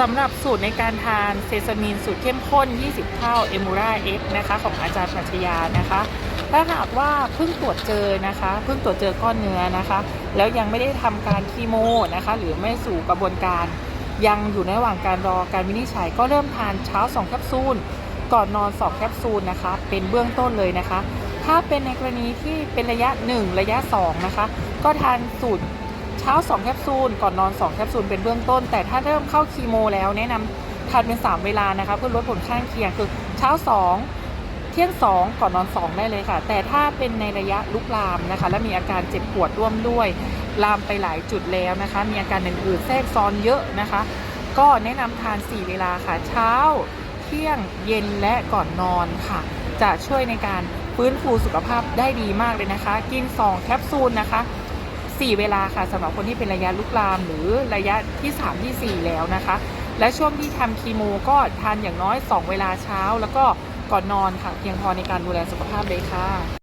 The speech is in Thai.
สำหรับสูตรในการทานเซซามินสูตรเข้มข้น 20 เท่าเอมูราเอ็กนะคะของอาจารย์ปรัชญานะคะ ถ้าหากว่าเพิ่งตรวจเจอนะคะ เพิ่งตรวจเจอก้อนเนื้อนะคะ แล้วยังไม่ได้ทำการคีโมนะคะ หรือไม่สู่กระบวนการ ยังอยู่ในระหว่างการรอการวินิจฉัย ก็เริ่มทานเช้า 2 แคปซูล ก่อนนอน 2 แคปซูลนะคะ เป็นเบื้องต้นเลยนะคะ ถ้าเป็นในกรณีที่เป็นระยะ 1 ระยะ 2 นะคะ ก็ทานสูตร เช้า 2 แคปซูล ก่อนนอน 2 แคปซูลเป็นเบื้องต้น แต่ถ้าเริ่มเข้าคีโมแล้วแนะนำทานเป็น 3 เวลานะคะเพื่อลดผลข้างเคียงคือเช้า 2 เที่ยง 2 ก่อนนอน 2 ได้เลยค่ะ แต่ถ้าเป็นในระยะลุกลามนะคะ และมีอาการเจ็บปวดร่วมด้วย ลามไปหลายจุดแล้วนะคะ มีอาการอื่นๆแทรกซ้อนเยอะนะคะ ก็แนะนำทาน 4 เวลาค่ะเช้า เที่ยงเย็นและก่อนนอนค่ะ จะช่วยในการฟื้นฟูสุขภาพได้ดีมากเลยนะคะ กิน 2 แคปซูลนะคะ 4 เวลาค่ะสำหรับคนที่เป็นระยะลุกลามหรือระยะที่ 3 ที่ 4 แล้วนะคะ และช่วงที่ทำคีโมก็ทานอย่างน้อย 2 เวลาเช้า แล้วก็ก่อนนอนค่ะเพียงพอในการดูแลสุขภาพเลยค่ะ